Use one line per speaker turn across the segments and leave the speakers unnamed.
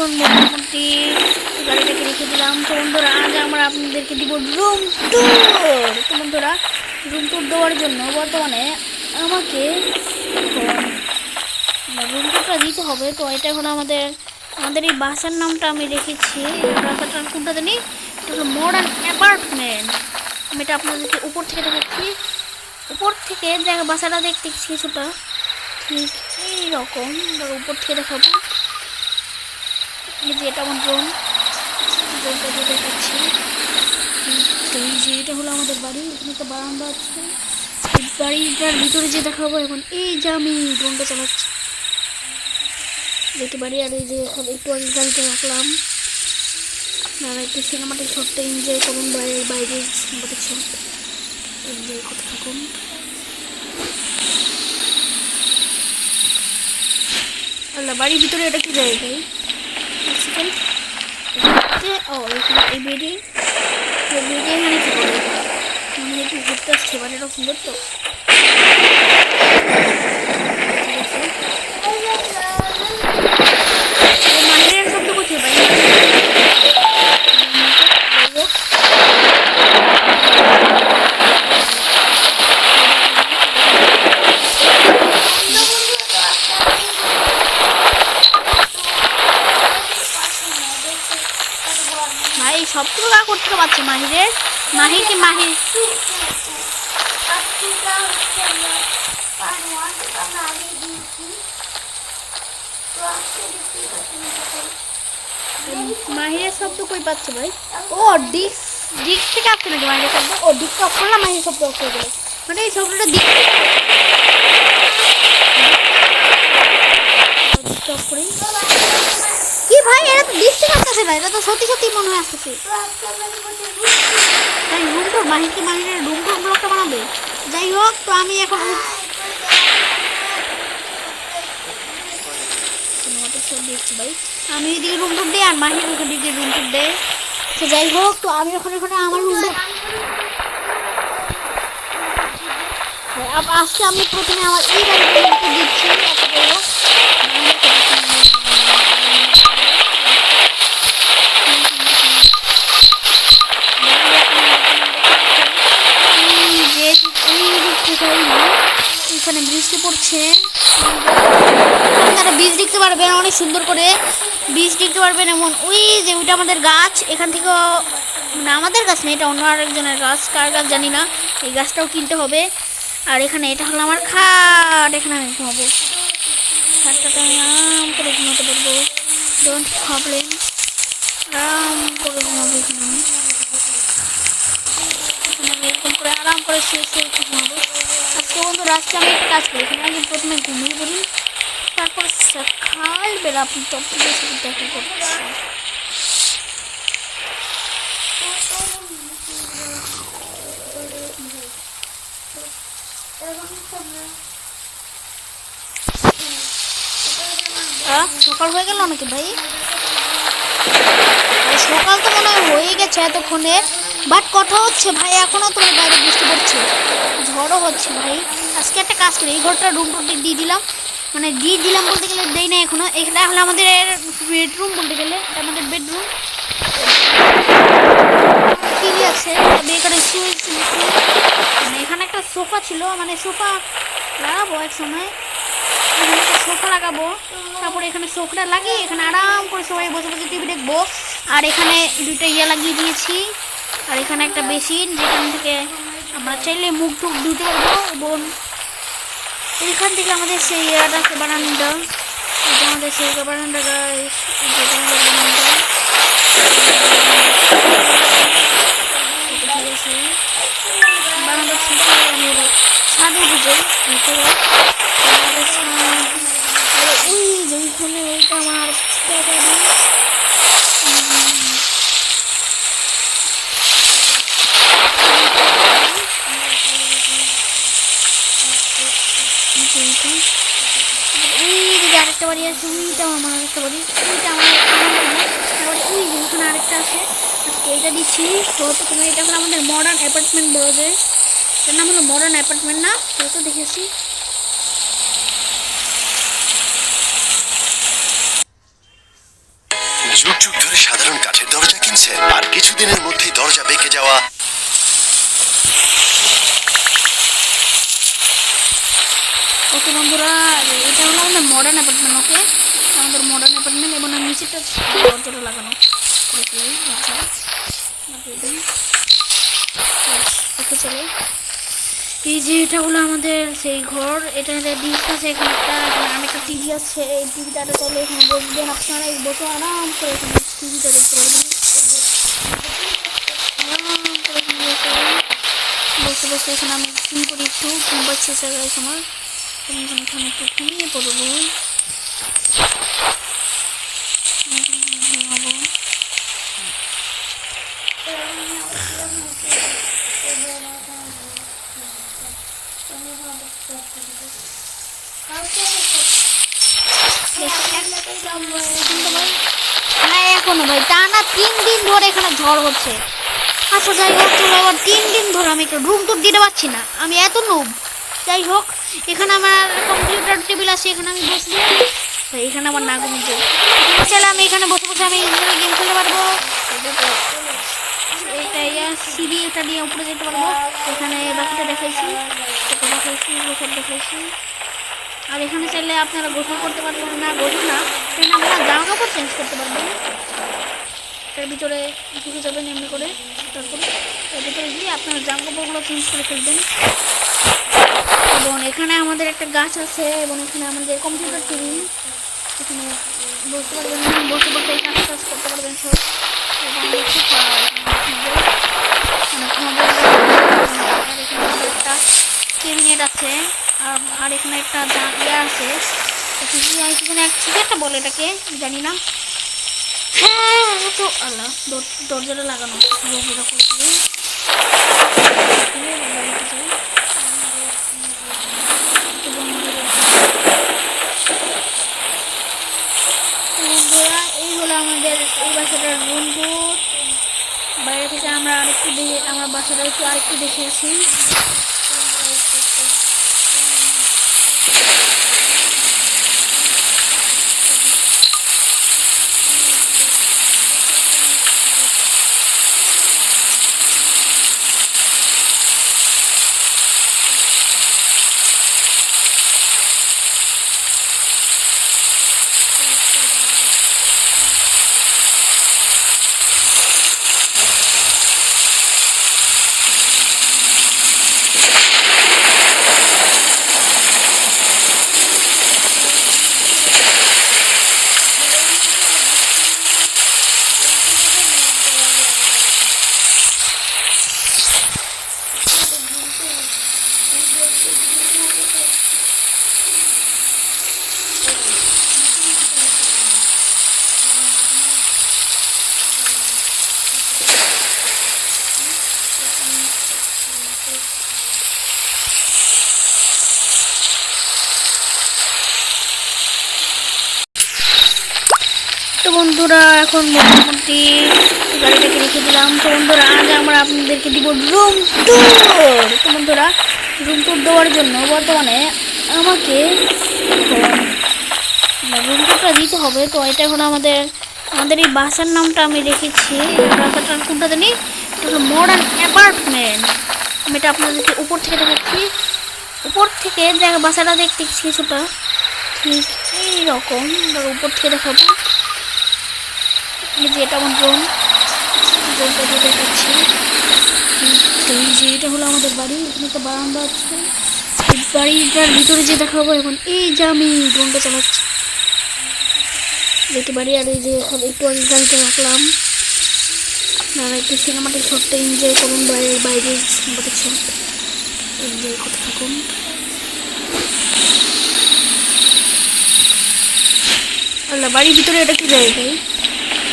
এখন মোটামুটি গাড়িটাকে রেখে দিলাম। তো বন্ধুরা, আজ আমরা আপনাদেরকে দিব রুম ট্যুর তো বন্ধুরা রুম ট্যুর দেওয়ার জন্য বর্তমানে আমাকে রুম ট্যুরটা দিতে হবে। তো এটা এখন আমাদের আমাদের এই বাসার নামটা আমি রেখেছি। বাসাটার কোনটা জানি? এটা হলো মডার্ন অ্যাপার্টমেন্ট আমি এটা আপনাদেরকে উপর থেকে দেখাচ্ছি। উপর থেকে জায়গা, বাসাটা দেখতে কিছুটা ঠিক এইরকম। উপর থেকে দেখাবো। যে এটা আমার ড্রোন ড্রোনটা দেখাচ্ছি। এটা হলো আমাদের বাড়ি, এখানে একটা বারান্দা আছে। বাড়িটার ভিতরে যে দেখাবো এখন, এই যে আমি ড্রোনটা চালাচ্ছি। দেখতে পারি, আর এই যে এখন একটু আগে গাড়িটা রাখলাম। আপনারা একটু সিনেমাটিক শটটা এনজয় করুন, বাইরে বাইরে সিনেমাটিক শট এনজয় করতে থাকুন। আল্লাহ, বাড়ির ভিতরে এটা কি জায়গা এক সেকেন্ড ও এখানে এই বেডে এই বেডে এখানে কি করে মানে একটু ঘুরতে আসছে বাড়িটা সুন্দর তো ভাই সব তো গা করতে পারছে মাহিরের মাহি কি মাহি? মাহিরের শব্দ কই পাচ্ছে ভাই? ও ডিস ডিস থেকে আসছে নাকি মাহিরের শব্দ ও ডিস অফ করলাম মাহিরের শব্দ অফ করে মানে এই শব্দটা দিক অফ করি কি ভাই এটা তো থেকে আসতেছে না এটা তো সত্যি সত্যি মনে হয় আসতেছে। তাই রুম টুর মাহিরকে মাহিরের রুম টুর ব্লগটা বানাবে। যাই হোক, তো আমি এখন ভাই আমি এদিকে রুম টুর দিই আর মাহির ওখানে দিকে রুম টুর দেয়। তো যাই হোক, তো আমি ওখানে ওখানে আমার রুম আজকে আমি প্রথমে আমার এই গাড়িটা দিচ্ছি। এখানে বৃষ্টি পড়ছে। আপনারা বীজ দেখতে পারবেন, অনেক সুন্দর করে বীজ দেখতে পারবেন এমন। ওই যে ওইটা আমাদের গাছ, এখান থেকে মানে আমাদের গাছ না, এটা অন্য আরেকজনের গাছ, কার গাছ জানি না, এই গাছটাও কিনতে হবে। আর এখানে এটা হলো আমার খাট, এখানে আমি ঘুমাবো খাটটাতে আমি আরাম করে ঘুমাতে পারব। ডোন্ট প্রবলেম আরাম করে ঘুমাবো এখানে আমি। এরকম করে আরাম করে শুয়ে শুয়ে ঘুমাবো। আজকে বন্ধু আজকে আমি একটা কাজ করি। এখানে আগে প্রথমে ঘুমিয়ে পড়ি। তারপর সকালবেলা আপনি তো দেখা করছি। সকাল হয়ে গেল নাকি ভাই? ভাই, সকাল তো মনে হয় হয়ে গেছে এতক্ষণে। বাট কথা হচ্ছে, ভাই, এখনও তোমার বাইরে বৃষ্টি পড়ছে। ঝড়ও হচ্ছে, ভাই। আজকে একটা কাজ করি, এই ঘরটা রুম টুম দিয়ে দিলাম। মানে দিয়ে দিলাম বলতে গেলে দেই না এখনও। এখানে হলো আমাদের বেডরুম বলতে গেলে আমাদের বেডরুম টিভি আছে? এখানে মানে এখানে একটা সোফা ছিল মানে সোফা লাগাবো এক সময়। সোফা লাগাবো। তারপরে এখানে সোফাটা লাগিয়ে এখানে আরাম করে সবাই বসে বসে টিভি দেখব। আর এখানে দুটো ইয়ে লাগিয়ে দিয়েছি। আর এখানে একটা বেসিন যেখান থেকে আমরা চাইলে মুখ টুক ধুতে পারব এবং এখান থেকে আমাদের সেই ইয়াটা আছে বারান্দা এটা আমাদের সেই বারান্দা গাছ বারান্দা এটা ঠিক আছে বারান্দা শেষে আমি এবার ছাদে উঠে যাই ভিতরে আমাদের ছাদ আর ওই যে ওইখানে ওইটা আমার জায়গা নেই। উম, এই যে এইটা। এই যে আরেকটা বাড়ি আছে ওইটাও আমার আরেকটা বাড়ি ওইটা আমার আমার বাড়ি না তারপরে ওই যে ওখানে আরেকটা আছে এইটা দিচ্ছি। তো প্রথমে এটা হলো আমাদের মডার্ন অ্যাপার্টমেন্ট বলা যায় এটার নাম হলো মডার্ন অ্যাপার্টমেন্ট না? তো তো দেখেছি।
যুগ যুগ ধরে সাধারণ কাঠের দরজা কিনছেন আর কিছুদিনের মধ্যেই দরজা বেঁকে যাওয়া
ওকে বন্ধুরা এটা হলো আমাদের মডার্ন অ্যাপার্টমেন্ট ওকে? আমাদের মডার্ন অ্যাপার্টমেন্ট এবং নিচেটা দরজাটা লাগানো। করে ওকে চলে এই যে এটা হলো আমাদের সেই ঘর, এটা ডিশ আছে, এখানে একটা এখানে অনেকটা টিভি আছে, এই টিভিটা চলে এখানে বসবেন আপনারা বসে, আরাম করে এখানে টিভিটা দেখতে পারবেন বসে বসে এখানে আমি ঘুম করি একটু, ঘুম পাচ্ছে স্যার আমার। আমি এখানে একটু ঘুমিয়ে পড়ব ঘুমাবো হ্যাঁ এখনও ভাই টানা তিন দিন ধরে এখানে ঝড় হচ্ছে। আচ্ছা যাই হোক চলো আবার তিন দিন ধরে আমি একটা রুম টুর দিতে পারছি না। আমি এত নুব যাই হোক এখানে আমার কম্পিউটার টেবিল আছে এখানে আমি বসবো। ভাই, এখানে আমার না ঘুমিয়েছে চাইলে আমি এখানে বসে বসে আমি গেম খেলতে পারব। এটা ইয়া এটা নিয়ে উপরে যেতে পারব। এখানে বাকিটা দেখাইছি। দেখাইছি দেখাইছি। আর এখানে চাইলে আপনারা গোসল করতে পারবেন না, গোসল না এখানে আপনারা জামা কাপড় চেঞ্জ করতে পারবেন। এর ভিতরে ঢুকে যাবেন এমনি করে, তারপরে এর ভিতরে গিয়ে আপনার জামা কাপড়গুলো চেঞ্জ করে ফেলবেন। এবং এখানে আমাদের একটা গাছ আছে, এবং এখানে আমাদের কম্পিউটার টিভি এখানে বসতে পারবেন বসে বসে এই কাজ করতে পারবেন সব। এবং এখানে একটা ক্যাবিনেট আছে। আর আর এখানে একটা জানলা আছে। কিছু একটা বলে এটাকে? জানি না। তো আল্লাহ, দর- দরজাটা লাগানো। এই হলো আমাদের এই বাসাটার টুর বাইরে থেকে আমরা আরেকটু দেখে আমার বাসাটা একটু আরেকটু দেখে বন্ধুরা, এখন মোটামুটি গাড়িটাকে রেখে দিলাম। তো বন্ধুরা, আজ আমরা আপনাদেরকে দিব রুম ট্যুর তো বন্ধুরা রুম ট্যুর দেওয়ার জন্য বর্তমানে আমাকে রুম ট্যুরটা দিতে হবে। তো এটা এখন আমাদের আমাদের এই বাসার নামটা আমি রেখেছি। কোনটা জানি? এটা হলো মডার্ন অ্যাপার্টমেন্ট আমি এটা আপনাদেরকে উপর থেকে দেখাচ্ছি। উপর থেকে জায়গা বাসাটা দেখতে কিছুটা, ঠিক এইরকম। উপর থেকে দেখাবো। যে এটা আমার ড্রোন ড্রোনটা দেখাচ্ছি। তো হলো আমাদের বাড়ি, এখানে একটা বারান্দা আছে। বাড়িটার ভিতরে যে দেখাবো এখন, এই যে আমি ড্রোনটা চালাচ্ছি। দেখতে বাড়ি, আর এই যে এখন একটু আগে গাড়িটা রাখলাম। আপনারা একটু সিনেমাটা ছোট্ট এনজয় করুন বাইরে বাইরে সিনেমাটা ছোট্ট এনজয় করতে থাকুন। আল্লাহ, বাড়ির ভিতরে এটা কি জায়গা?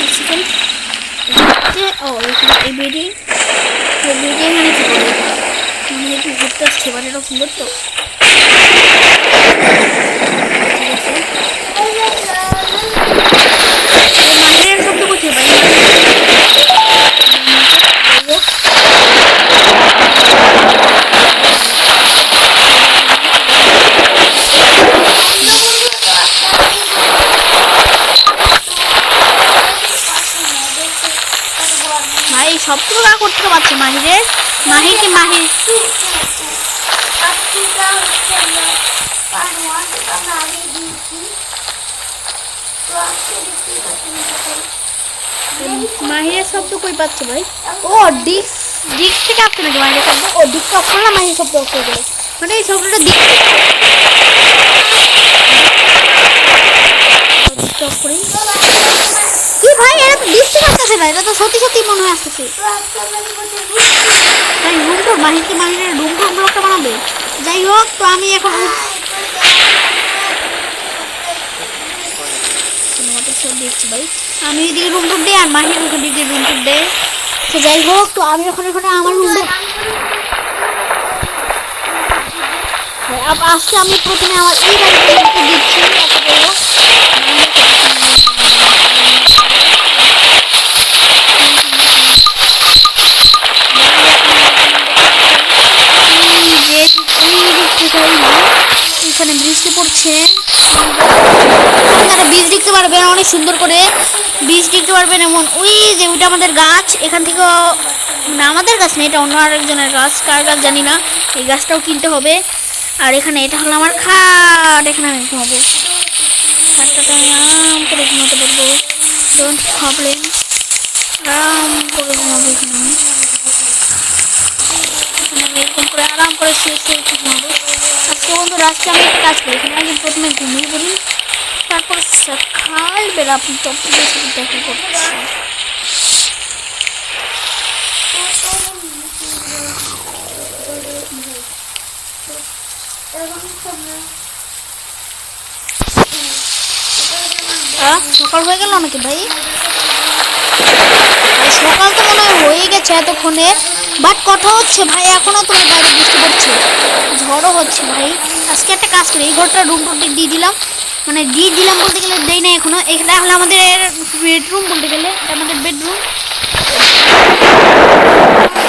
হচ্ছে ও এই বেডে এই বেডে এখানে কি করে মানে একটু ঘুরতে আসছে বাড়িটা সুন্দর তো আছে মাহিরের মাহির কি মাহির মাহিরের শব্দ কই পাচ্ছে ভাই? ও ডিক্স। ডিক্স থেকে আসছে নাকি মাহিরের শব্দ? ও ডিক্স অফ করলাম মাহিরের শব্দ অফ করে দেবে মানে এই শব্দটা ডিক্স ডিক্স অফ করি। ভাই এটা তো থেকে আসতেছে না এটা তো সত্যি সত্যি মনে হয় আসতেছে তাই রুম টুর মাহিরকে মাহিরের রুম টুর ব্লকটা বানাবে। যাই হোক, তো আমি এখন দেখছি ভাই আমি এদিকে রুম টুর দিই আর মাহির ওখান দিকে রুম টুর দেয়। তো যাই হোক, তো আমি ওখানে ওখানে আমার রুম আজকে আমি প্রথমে আমার এই বাড়িতে দিচ্ছি। সুন্দর করে বীজ দেখতে পারবেন এমন। ওই যে ওইটা আমাদের গাছ, এখান থেকে মানে আমাদের গাছ না, এটা অন্য আরেকজনের গাছ, কার গাছ জানি না, এই গাছটাও কিনতে হবে। আর এখানে এটা হলো আমার খাট, এখানে আমি ঘুমাবো। খাটটাতে আরাম করে ঘুমাতে পারব। ডোন্ট প্রবলেম আরাম করে ঘুমাবো এখানে আমি। এরকম করে আরাম করে শুয়ে শুয়ে আজকে আমি কাজ করি প্রথমে ঘুমিয়ে পড়ি তারপর আপনি দেখা করছি সকাল হয়ে গেল নাকি ভাই? সকাল তো মনে হয় হয়ে গেছে এতক্ষণে। বাট কথা হচ্ছে, ভাই, এখনও তোমার বাইরে বৃষ্টি পড়ছে ঝড়ও হচ্ছে, ভাই। আজকে একটা কাজ করি, এই ঘরটা রুম টুম দিয়ে দিলাম। মানে দিয়ে দিলাম বলতে গেলে দেই না এখনও। এখানে হলো আমাদের বেডরুম বলতে গেলে, এটা আমাদের বেডরুম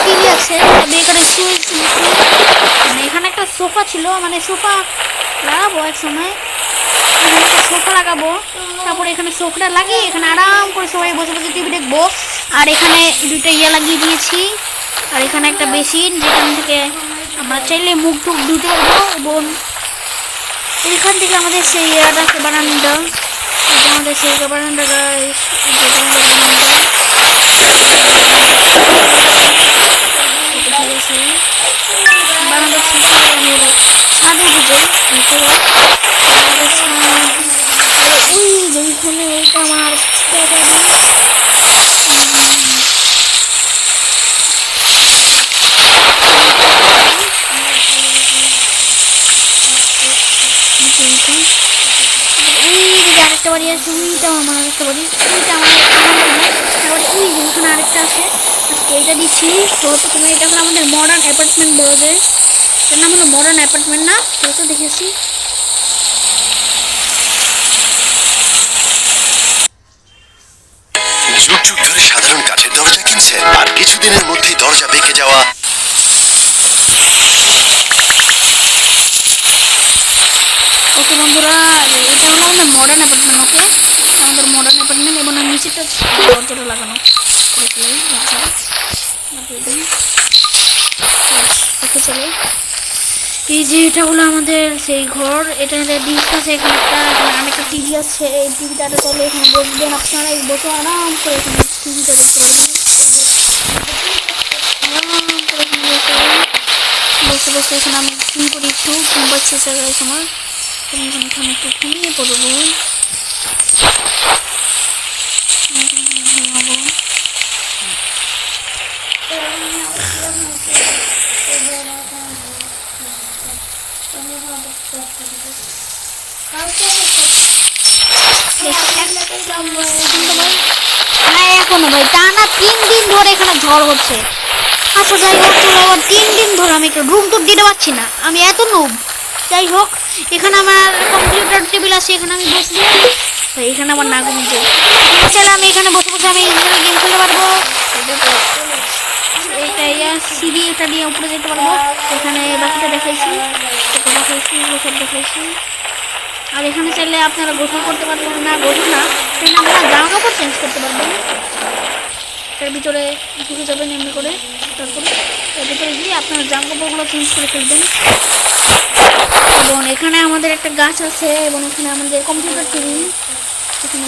টিভি আছে এখানে মানে এখানে একটা সোফা ছিল মানে সোফা লাগাবো এক সময়। সোফা লাগাবো। তারপরে এখানে সোফাটা লাগিয়ে এখানে আরাম করে সবাই বসে বসে টিভি দেখব। আর এখানে দুইটা ইয়ে লাগিয়ে দিয়েছি। আর এখানে একটা বেসিন, যেখান থেকে আমরা চাইলে মুখ টুক ধুতে পারব এবং এখান থেকে আমাদের সেই ইয়েটা আছে বারান্দা আমাদের সেই বারান্দা এটা বারান্দা শেষে আমি ছাদে দিতে নিতে আমাদের ছাদ ওই যে ওইটা আমার জায়গা ওই যে আরেকটা বাড়ি আছে ওইটা আমার আরেকটা বাড়ি ওইটা আমার তারপরে আরেকটা আছে এটা দিচ্ছি এটা হলো আমাদের মডার্ন অ্যাপার্টমেন্ট বলা যায় এটার নাম মডার্ন অ্যাপার্টমেন্ট না তো দেখেছি
যুগ যুগ ধরে সাধারণ কাঠের দরজা কিনছেন আর কিছুদিনের মধ্যেই দরজা বেঁকে যাওয়া
ওকে এটা হলো আমাদের মডার্ন অ্যাপার্টমেন্ট ওকে? আমাদের মডার্ন অ্যাপার্টমেন্ট এবং নিচেটা দরজাটা লাগানো। এই যে, এটা হলো আমাদের সেই ঘর। এটা আছে এখানে একটা অনেকটা টিভি আছে। এই টিভিটাতে চলে, এখানে বসবেন আপনারা। এই বসে, আরাম করে এখানে টিভিটা দেখতে পারবেন। বসে বসে এখানে আমি ঘুম করি একটু। ঘুম পাচ্ছে এই সময়। আমি এখানে একটু ঘুমিয়ে পড়ব ঘুমাবো হ্যাঁ এখনও ভাই, টানা তিন দিন ধরে এখানে ঝড় হচ্ছে। আচ্ছা যাই হোক তিন দিন ধরে আমি একটা রুম টুর দিতে পারছি না। আমি এত নুব যাই হোক, এখানে আমার কম্পিউটার টেবিল আছে, এখানে আমি বসবো। এখানে আমার না ঘুমিয়ে চাইলে আমি এখানে বসে বসে আমি গেম খেলতে পারব। এটা সিঁড়ি এটা নিয়ে উপরে যেতে পারব। এখানে বাকিটা দেখাইছি। দেখাইছি গোসল দেখাইছি। আর এখানে চাইলে আপনারা গোসল করতে পারবেন না, গোসল না। এখানে আপনারা জামা কাপড় চেঞ্জ করতে পারবেন। এর ভিতরে ঢুকে যাবেন এমনি করে, তারপরে এর ভিতরে গিয়ে আপনার জামা কাপড়গুলো চেঞ্জ করে ফেলবেন। এবং এখানে আমাদের একটা গাছ আছে এবং এখানে আমাদের কম্পিউটার টেবিল এখানে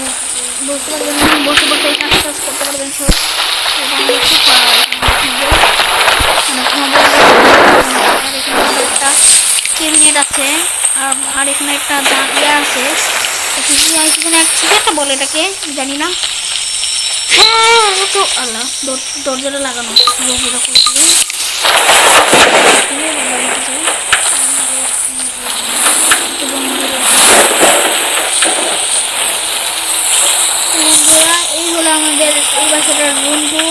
বসতে পারবেন, বসে বসে কাজ টাজ করতে পারবেন সব। একটা আছে আর এখানে একটা ইয়ে আছে। আছে একটা বলে এটাকে, জানি না। হ্যাঁ তো দরজাটা লাগানো। দরজাটা খুলতে হবে। খুলে বাবা রেখে যাই। এবং বন্ধুরা এই হলো আমাদের এই বাসাটার বন্ধু।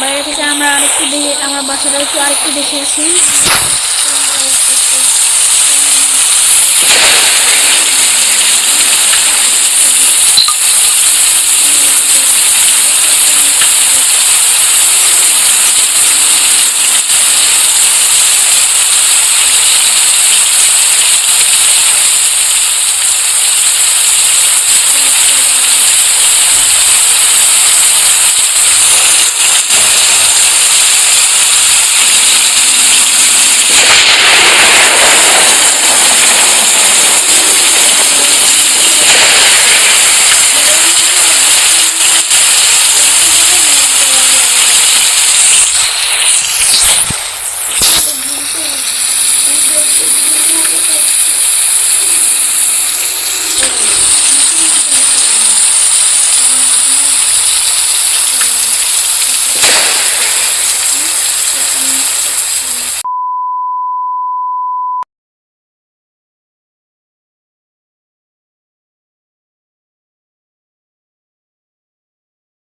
বাইরে থেকে আমরা আরেকটু দেখে, আমরা বাসাটা একটু আরেকটু দেখে আসি।